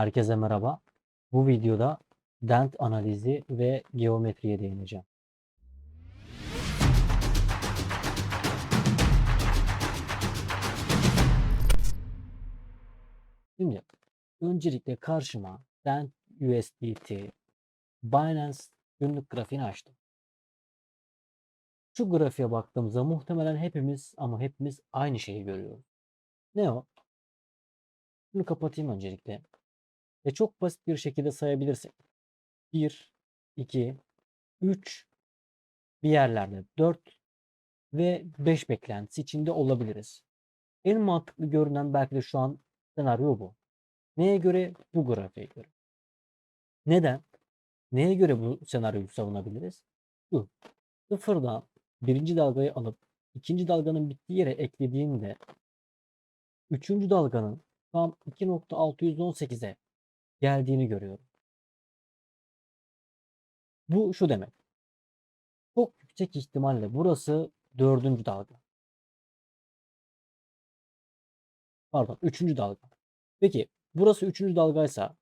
Herkese merhaba. Bu videoda dent analizi ve geometriye değineceğim. Şimdi öncelikle karşıma dent USDT Binance günlük grafiğini açtım. Şu grafiğe baktığımızda muhtemelen hepimiz ama hepimiz aynı şeyi görüyoruz. Ne o? Bunu kapatayım öncelikle. Ve çok basit bir şekilde sayabilirsin. 1, 2, 3, bir yerlerde 4 ve 5 beklentisi içinde olabiliriz. En mantıklı görünen belki de şu an senaryo bu. Neye göre? Bu grafiğe göre. Neden? Neye göre bu senaryoyu savunabiliriz? Şu. Sıfırdan birinci dalgayı alıp ikinci dalganın bittiği yere eklediğinde üçüncü dalganın tam 2.618'e geldiğini görüyorum. Bu şu demek. Çok yüksek ihtimalle burası dördüncü dalga. Pardon, üçüncü dalga. Peki, burası üçüncü dalgaysa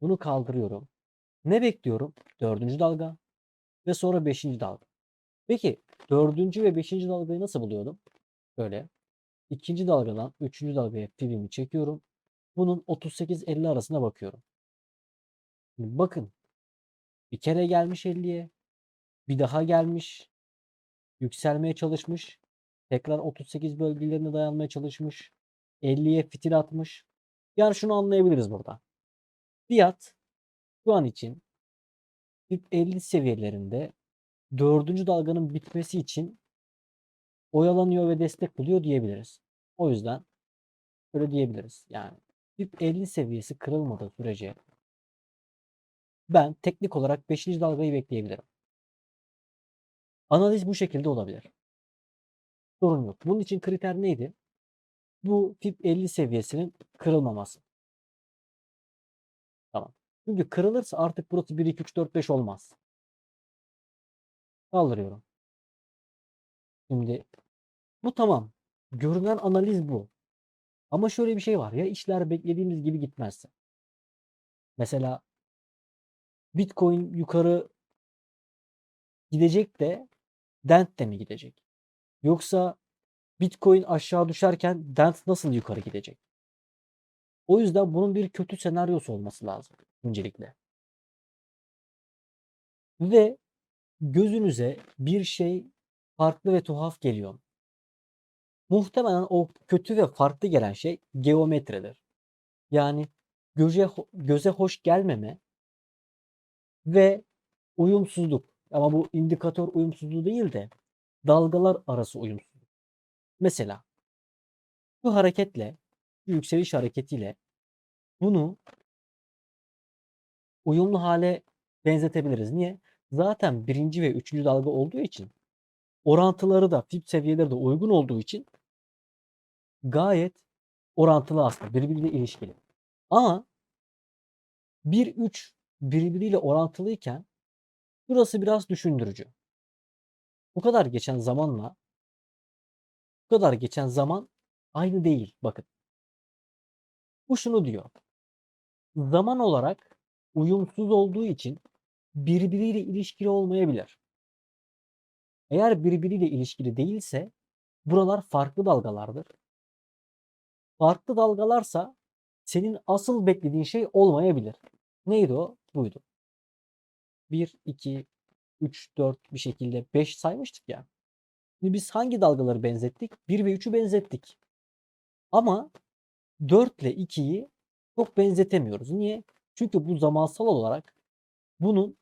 bunu kaldırıyorum. Ne bekliyorum? Dördüncü dalga ve sonra beşinci dalga. Peki, dördüncü ve beşinci dalgayı nasıl buluyordum? Böyle. İkinci dalgadan üçüncü dalgaya pivimi çekiyorum. Bunun 38-50 arasına bakıyorum. Bakın. Bir kere gelmiş 50'ye. Bir daha gelmiş. Yükselmeye çalışmış. Tekrar 38 bölgelerine dayanmaya çalışmış. 50'ye fitil atmış. Yani şunu anlayabiliriz burada. Fiyat şu an için 50 seviyelerinde dördüncü dalganın bitmesi için oyalanıyor ve destek buluyor diyebiliriz. O yüzden öyle diyebiliriz. Yani VIP 50 seviyesi kırılmadığı sürece ben teknik olarak 5. dalgayı bekleyebilirim. Analiz bu şekilde olabilir. Sorun yok. Bunun için kriter neydi? Bu FIP 50 seviyesinin kırılmaması. Tamam. Çünkü kırılırsa artık burası 1, 2, 3, 4, 5 olmaz. Kaldırıyorum. Şimdi bu tamam. Görünen analiz bu. Ama şöyle bir şey var. Ya işler beklediğimiz gibi gitmezse. Mesela Bitcoin yukarı gidecek de Dent de mi gidecek? Yoksa Bitcoin aşağı düşerken Dent nasıl yukarı gidecek? O yüzden bunun bir kötü senaryosu olması lazım öncelikle. Ve gözünüze bir şey farklı ve tuhaf geliyor. Muhtemelen o kötü ve farklı gelen şey geometridir. Yani göze, göze hoş gelmeme ve uyumsuzluk. Ama bu indikatör uyumsuzluğu değil de dalgalar arası uyumsuzluk. Mesela bu hareketle, bu yükseliş hareketiyle bunu uyumlu hale benzetebiliriz. Niye? Zaten birinci ve üçüncü dalga olduğu için orantıları da FIB seviyeleri de uygun olduğu için gayet orantılı aslında birbiriyle ilişkili. Ama 1-3 birbiriyle orantılıyken burası biraz düşündürücü. Bu kadar geçen zamanla bu kadar geçen zaman aynı değil. Bakın. Bu şunu diyor. Zaman olarak uyumsuz olduğu için birbiriyle ilişkili olmayabilir. Eğer birbiriyle ilişkili değilse buralar farklı dalgalardır. Farklı dalgalarsa senin asıl beklediğin şey olmayabilir. Neydi o? Buydu. 1, 2, 3, 4 bir şekilde 5 saymıştık ya. Şimdi biz hangi dalgaları benzettik? 1 ve 3'ü benzettik. Ama 4 ile 2'yi çok benzetemiyoruz. Niye? Çünkü bu zamansal olarak bunun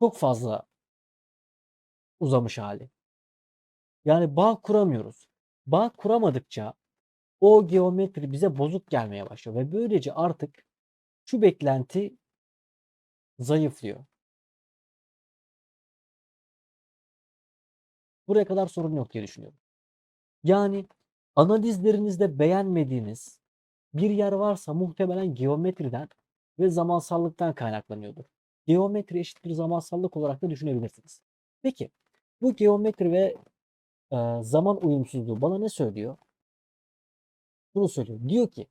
çok fazla uzamış hali. Yani bağ kuramıyoruz. Bağ kuramadıkça o geometri bize bozuk gelmeye başlıyor ve böylece artık şu beklenti zayıflıyor. Buraya kadar sorun yok diye düşünüyorum. Yani analizlerinizde beğenmediğiniz bir yer varsa muhtemelen geometriden ve zamansallıktan kaynaklanıyordur. Geometri eşittir zamansallık olarak da düşünebilirsiniz. Peki bu geometri ve e, zaman uyumsuzluğu bana ne söylüyor? Bunu söylüyor. Diyor ki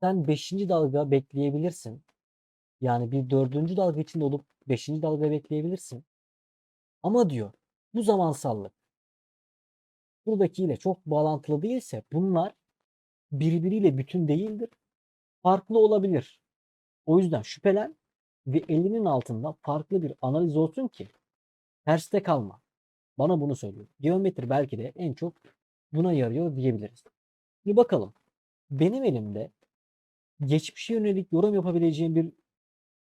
Sen 5. dalga bekleyebilirsin. Yani bir 4. dalga içinde olup 5. dalga bekleyebilirsin. Ama diyor bu zamansallık buradakiyle çok bağlantılı değilse bunlar birbiriyle bütün değildir. Farklı olabilir. O yüzden şüphelen ve elinin altında farklı bir analiz olsun ki terste kalma. Bana bunu söylüyor. Geometri belki de en çok buna yarıyor diyebiliriz. Şimdi bakalım. Benim elimde geçmişe yönelik yorum yapabileceğim bir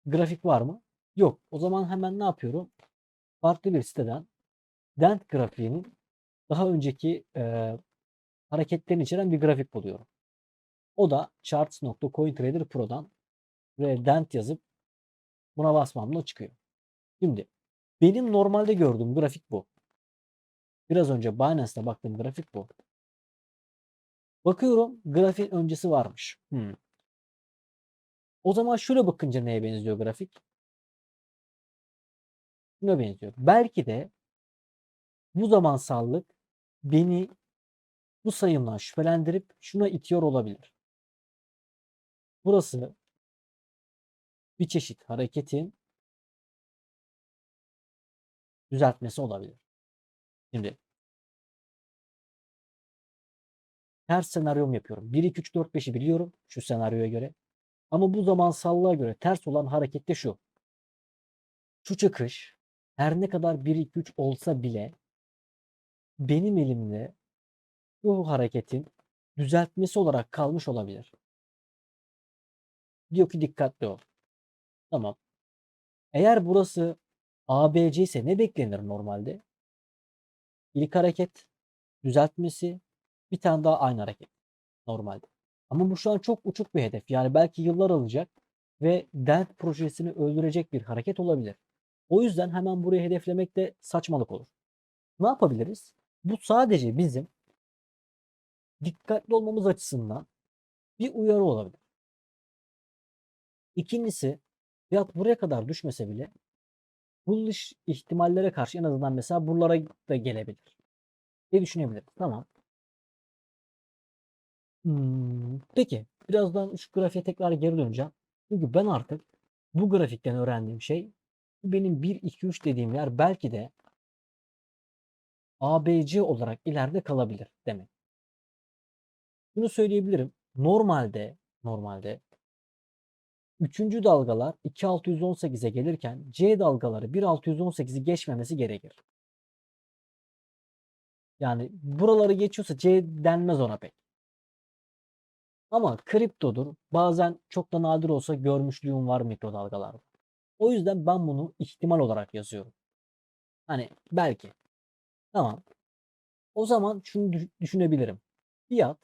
grafik var mı? Yok. O zaman hemen ne yapıyorum? Farklı bir siteden Dent grafiğinin daha önceki e, hareketlerini içeren bir grafik buluyorum. O da charts.cointrader Pro'dan ve Dent yazıp buna basmamla çıkıyor. Şimdi benim normalde gördüğüm grafik bu. Biraz önce Binance'da baktığım grafik bu. Bakıyorum grafiğin öncesi varmış. Hmm. O zaman şöyle bakınca neye benziyor grafik? Şuna benziyor. Belki de bu zamansallık beni bu sayımdan şüphelendirip şuna itiyor olabilir. Burası bir çeşit hareketin düzeltmesi olabilir. Şimdi ters senaryom yapıyorum. 1, 2, 3, 4, 5'i biliyorum şu senaryoya göre. Ama bu zamansallığa göre ters olan hareket de şu. Şu çıkış her ne kadar 1, 2, 3 olsa bile benim elimde bu hareketin düzeltmesi olarak kalmış olabilir. Diyor ki dikkatli ol. Tamam. Eğer burası ABC ise ne beklenir normalde? İlk hareket, düzeltmesi, bir tane daha aynı hareket normalde. Ama bu şu an çok uçuk bir hedef. Yani belki yıllar alacak ve Dent projesini öldürecek bir hareket olabilir. O yüzden hemen burayı hedeflemek de saçmalık olur. Ne yapabiliriz? Bu sadece bizim dikkatli olmamız açısından bir uyarı olabilir. İkincisi fiyat buraya kadar düşmese bile buluş ihtimallere karşı en azından mesela buralara da gelebilir. diye düşünebiliriz. Tamam. Hmm, peki birazdan şu grafiğe tekrar geri döneceğim. Çünkü ben artık bu grafikten öğrendiğim şey benim 1, 2, 3 dediğim yer belki de ABC olarak ileride kalabilir demek. Bunu söyleyebilirim. Normalde normalde 3. dalgalar 2618'e gelirken C dalgaları 1618'i geçmemesi gerekir. Yani buraları geçiyorsa C denmez ona pek. Ama kriptodur. Bazen çok da nadir olsa görmüşlüğüm var mikrodalgalarda. O yüzden ben bunu ihtimal olarak yazıyorum. Hani belki. Tamam. O zaman şunu düşünebilirim. Fiyat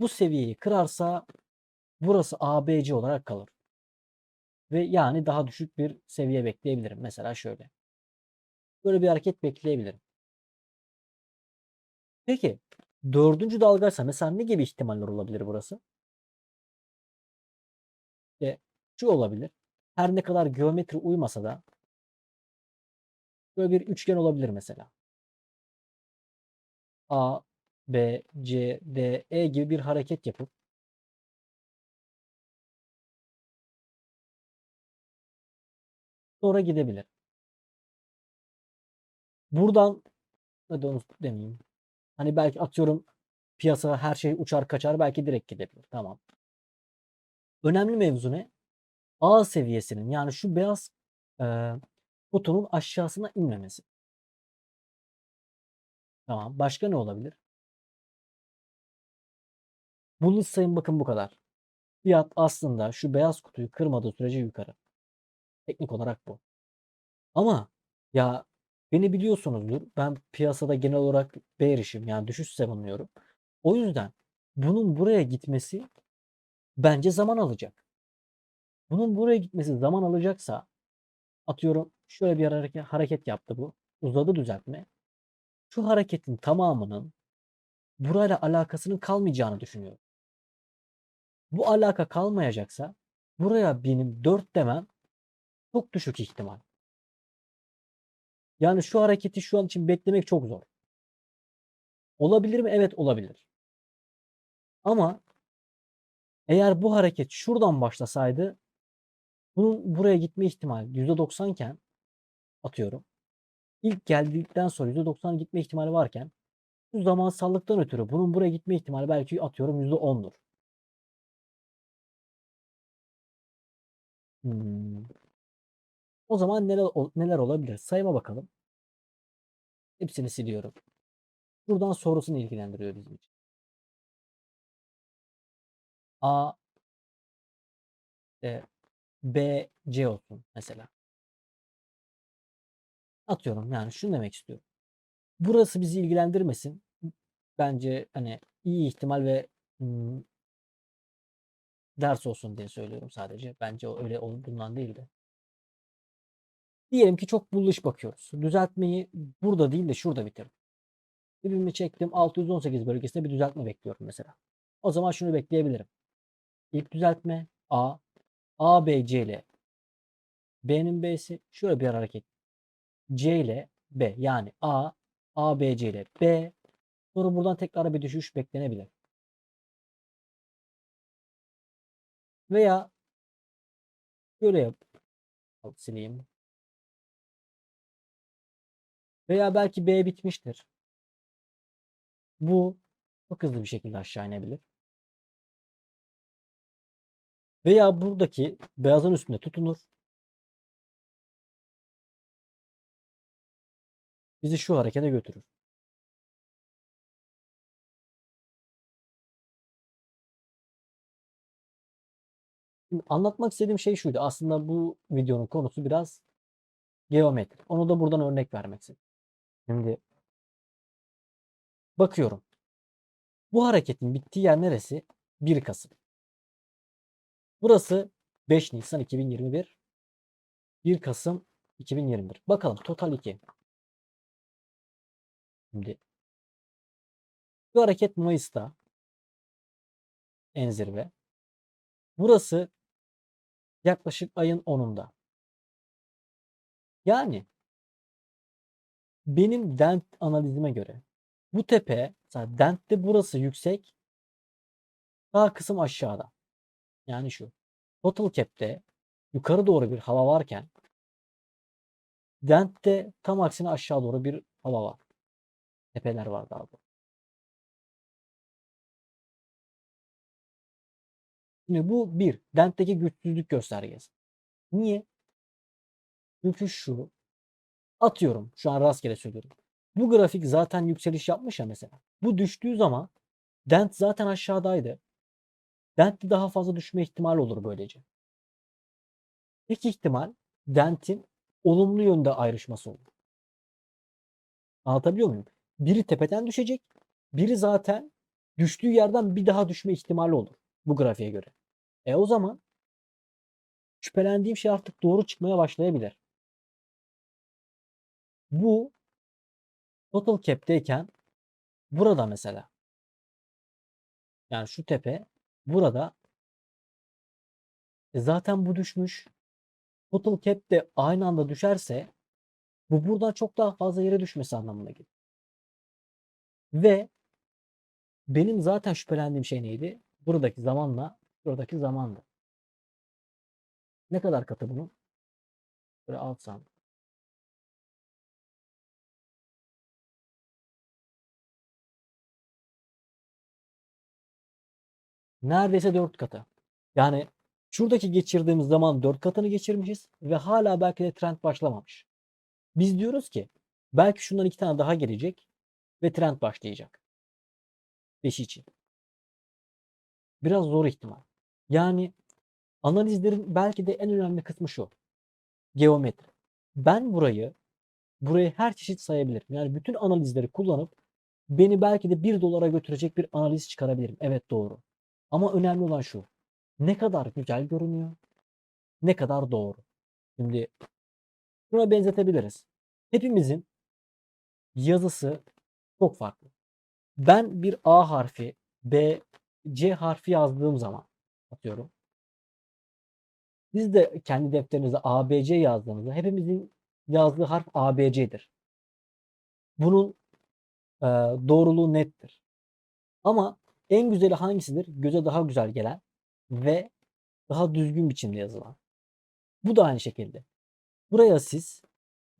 bu seviyeyi kırarsa burası ABC olarak kalır. Ve yani daha düşük bir seviye bekleyebilirim. Mesela şöyle. Böyle bir hareket bekleyebilirim. Peki dördüncü dalgaysa mesela ne gibi ihtimaller olabilir burası? İşte şu olabilir. Her ne kadar geometri uymasa da böyle bir üçgen olabilir mesela. A, B, C, D, E gibi bir hareket yapıp sonra gidebilir. Buradan hadi onu demeyeyim. Hani belki atıyorum piyasa her şey uçar kaçar belki direkt gidebilir. Tamam. Önemli mevzu ne? A seviyesinin yani şu beyaz e, kutunun aşağısına inmemesi. Tamam. Başka ne olabilir? Bunun sayım bakın bu kadar. Fiyat aslında şu beyaz kutuyu kırmadığı sürece yukarı. Teknik olarak bu. Ama ya beni biliyorsunuzdur. Ben piyasada genel olarak bearish'im yani düşüş savunuyorum. O yüzden bunun buraya gitmesi bence zaman alacak. Bunun buraya gitmesi zaman alacaksa atıyorum şöyle bir hareket, hareket yaptı bu. Uzadı düzeltme. Şu hareketin tamamının burayla alakasının kalmayacağını düşünüyorum. Bu alaka kalmayacaksa buraya benim 4 demem çok düşük ihtimal. Yani şu hareketi şu an için beklemek çok zor. Olabilir mi? Evet olabilir. Ama eğer bu hareket şuradan başlasaydı bunun buraya gitme ihtimali %90 iken atıyorum. İlk geldikten sonra %90 gitme ihtimali varken bu zamansallıktan ötürü bunun buraya gitme ihtimali belki atıyorum %10'dur. Hmm. O zaman neler, neler olabilir? Sayıma bakalım. Hepsini siliyorum. Buradan sorusunu ilgilendiriyor bizim için. A e, B C olsun mesela. Atıyorum yani şunu demek istiyorum. Burası bizi ilgilendirmesin. Bence hani iyi ihtimal ve hmm, ders olsun diye söylüyorum sadece. Bence o öyle olduğundan değil de. Diyelim ki çok bullish bakıyoruz. Düzeltmeyi burada değil de şurada bitirdim. Dibimi çektim. 618 bölgesinde bir düzeltme bekliyorum mesela. O zaman şunu bekleyebilirim. İlk düzeltme A. A, B, C ile B'nin B'si şöyle bir hareket. C ile B yani A, A, B, C ile B. Sonra buradan tekrar bir düşüş beklenebilir. Veya şöyle yap. Sileyim. Veya belki B bitmiştir. Bu çok hızlı bir şekilde aşağı inebilir. Veya buradaki beyazın üstünde tutunur. Bizi şu harekete götürür. Anlatmak istediğim şey şuydu. Aslında bu videonun konusu biraz geometri. Onu da buradan örnek vermek istedim. Şimdi bakıyorum. Bu hareketin bittiği yer neresi? 1 Kasım. Burası 5 Nisan 2021. 1 Kasım 2021. Bakalım total 2. Şimdi bu hareket Mayıs'ta en zirve. Burası yaklaşık ayın 10'unda. Yani benim dent analizime göre bu tepe mesela dentte burası yüksek sağ kısım aşağıda. Yani şu. Total cap'te yukarı doğru bir hava varken dentte tam aksine aşağı doğru bir hava var. Tepeler var daha doğrusu. Şimdi bu bir. Dentteki güçsüzlük göstergesi. Niye? Çünkü şu. Atıyorum. Şu an rastgele söylüyorum. Bu grafik zaten yükseliş yapmış ya mesela. Bu düştüğü zaman dent zaten aşağıdaydı. Dentte daha fazla düşme ihtimali olur böylece. Tek ihtimal dentin olumlu yönde ayrışması olur. Anlatabiliyor muyum? Biri tepeden düşecek. Biri zaten düştüğü yerden bir daha düşme ihtimali olur. Bu grafiğe göre. E o zaman şüphelendiğim şey artık doğru çıkmaya başlayabilir. Bu total cap'teyken burada mesela yani şu tepe burada e zaten bu düşmüş. Total cap de aynı anda düşerse bu buradan çok daha fazla yere düşmesi anlamına gelir. Ve benim zaten şüphelendiğim şey neydi? Buradaki zamanla buradaki zamandı. Ne kadar katı bunun? Böyle alsam. Neredeyse 4 katı. Yani şuradaki geçirdiğimiz zaman 4 katını geçirmişiz ve hala belki de trend başlamamış. Biz diyoruz ki belki şundan iki tane daha gelecek ve trend başlayacak. 5 için. Biraz zor ihtimal. Yani analizlerin belki de en önemli kısmı şu. Geometri. Ben burayı burayı her çeşit sayabilirim. Yani bütün analizleri kullanıp beni belki de 1 dolara götürecek bir analiz çıkarabilirim. Evet doğru. Ama önemli olan şu. Ne kadar güzel görünüyor? Ne kadar doğru? Şimdi şuna benzetebiliriz. Hepimizin yazısı çok farklı. Ben bir A harfi, B, C harfi yazdığım zaman atıyorum. Siz de kendi defterinize ABC yazdığınızda hepimizin yazdığı harf ABC'dir. Bunun e, doğruluğu nettir. Ama En güzeli hangisidir? Göze daha güzel gelen ve daha düzgün biçimde yazılan. Bu da aynı şekilde. Buraya siz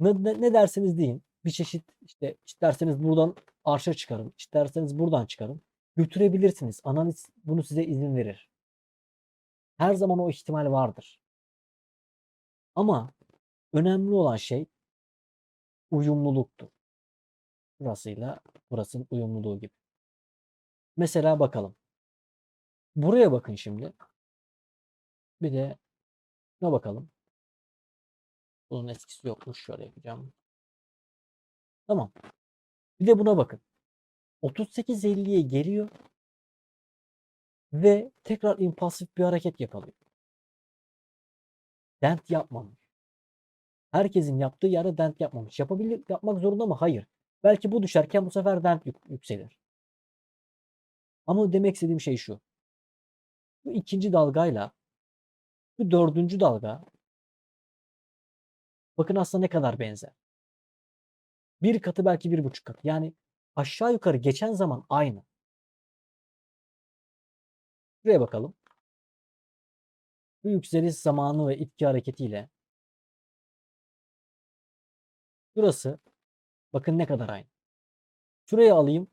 ne, ne, ne derseniz deyin. Bir çeşit işte isterseniz buradan arşa çıkarın. isterseniz buradan çıkarın. Götürebilirsiniz. Analiz bunu size izin verir. Her zaman o ihtimal vardır. Ama önemli olan şey uyumluluktur. Burasıyla burasının uyumluluğu gibi. Mesela bakalım. Buraya bakın şimdi. Bir de buna bakalım. Bunun etkisi yokmuş. Şöyle yapacağım. Tamam. Bir de buna bakın. 38.50'ye geliyor ve tekrar impulsif bir hareket yakalıyor. Dent yapmamış. Herkesin yaptığı yerde dent yapmamış. Yapabilir, yapmak zorunda mı? Hayır. Belki bu düşerken bu sefer dent yük- yükselir. Ama demek istediğim şey şu. Bu ikinci dalgayla bu dördüncü dalga bakın aslında ne kadar benzer. Bir katı belki bir buçuk katı. Yani aşağı yukarı geçen zaman aynı. Şuraya bakalım. Bu yükseliş zamanı ve itki hareketiyle Burası bakın ne kadar aynı. Şuraya alayım.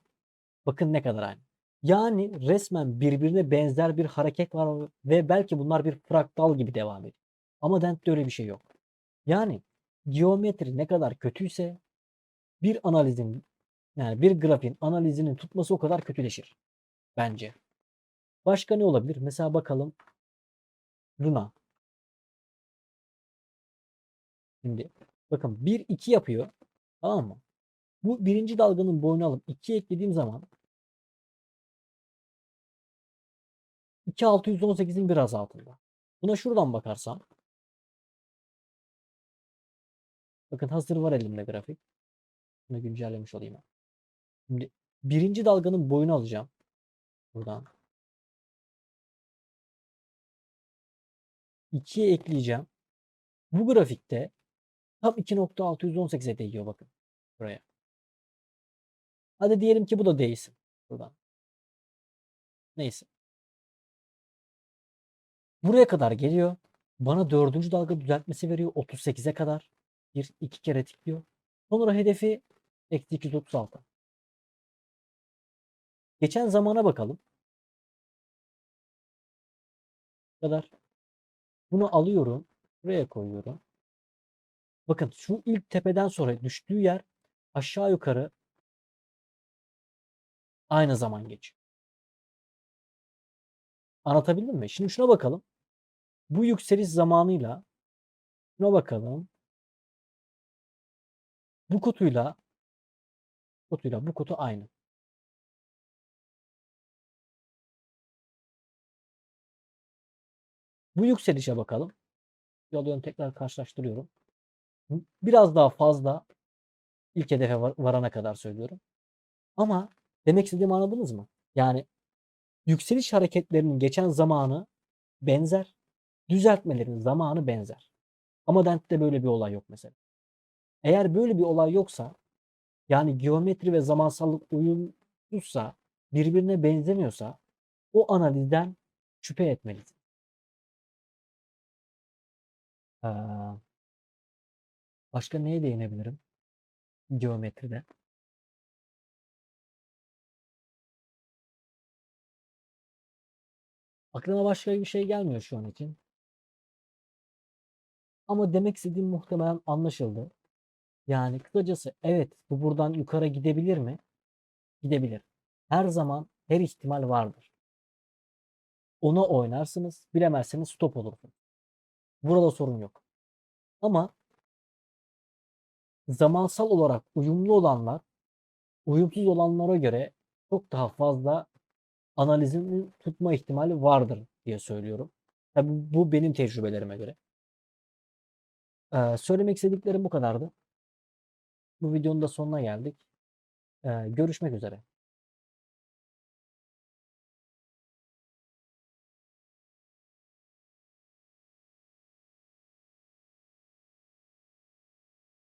Bakın ne kadar aynı. Yani resmen birbirine benzer bir hareket var ve belki bunlar bir fraktal gibi devam ediyor. Ama Dent'te öyle bir şey yok. Yani geometri ne kadar kötüyse bir analizin yani bir grafiğin analizinin tutması o kadar kötüleşir. Bence. Başka ne olabilir? Mesela bakalım Luna. Şimdi bakın 1 2 yapıyor. Tamam mı? Bu birinci dalganın boyunu alıp 2 eklediğim zaman 2618'in biraz altında. Buna şuradan bakarsam bakın hazır var elimde grafik. Bunu güncellemiş olayım. Şimdi birinci dalganın boyunu alacağım. Buradan. 2'ye ekleyeceğim. Bu grafikte tam 2.618'e değiyor bakın. Buraya. Hadi diyelim ki bu da değilsin. Buradan. Neyse. Buraya kadar geliyor. Bana dördüncü dalga düzeltmesi veriyor. 38'e kadar. Bir, iki kere tıklıyor. Sonra hedefi eksi 236. Geçen zamana bakalım. Bu kadar. Bunu alıyorum. Buraya koyuyorum. Bakın şu ilk tepeden sonra düştüğü yer aşağı yukarı aynı zaman geçiyor. Anlatabildim mi? Şimdi şuna bakalım. Bu yükseliş zamanıyla şuna bakalım. Bu kutuyla kutuyla bu kutu aynı. Bu yükselişe bakalım. Alıyorum tekrar karşılaştırıyorum. Biraz daha fazla ilk hedefe var- varana kadar söylüyorum. Ama demek istediğimi anladınız mı? Yani yükseliş hareketlerinin geçen zamanı benzer. Düzeltmelerin zamanı benzer. Ama Dent'te böyle bir olay yok mesela. Eğer böyle bir olay yoksa yani geometri ve zamansallık uyumsuzsa birbirine benzemiyorsa o analizden şüphe etmelisin. Ee, başka neye değinebilirim? Geometride. Aklıma başka bir şey gelmiyor şu an için. Ama demek istediğim muhtemelen anlaşıldı. Yani kısacası evet bu buradan yukarı gidebilir mi? Gidebilir. Her zaman her ihtimal vardır. Ona oynarsınız. Bilemezseniz stop olursunuz. Burada sorun yok. Ama zamansal olarak uyumlu olanlar uyumsuz olanlara göre çok daha fazla analizin tutma ihtimali vardır diye söylüyorum. Tabii bu benim tecrübelerime göre. Ee, söylemek istediklerim bu kadardı. Bu videonun da sonuna geldik. Ee, görüşmek üzere.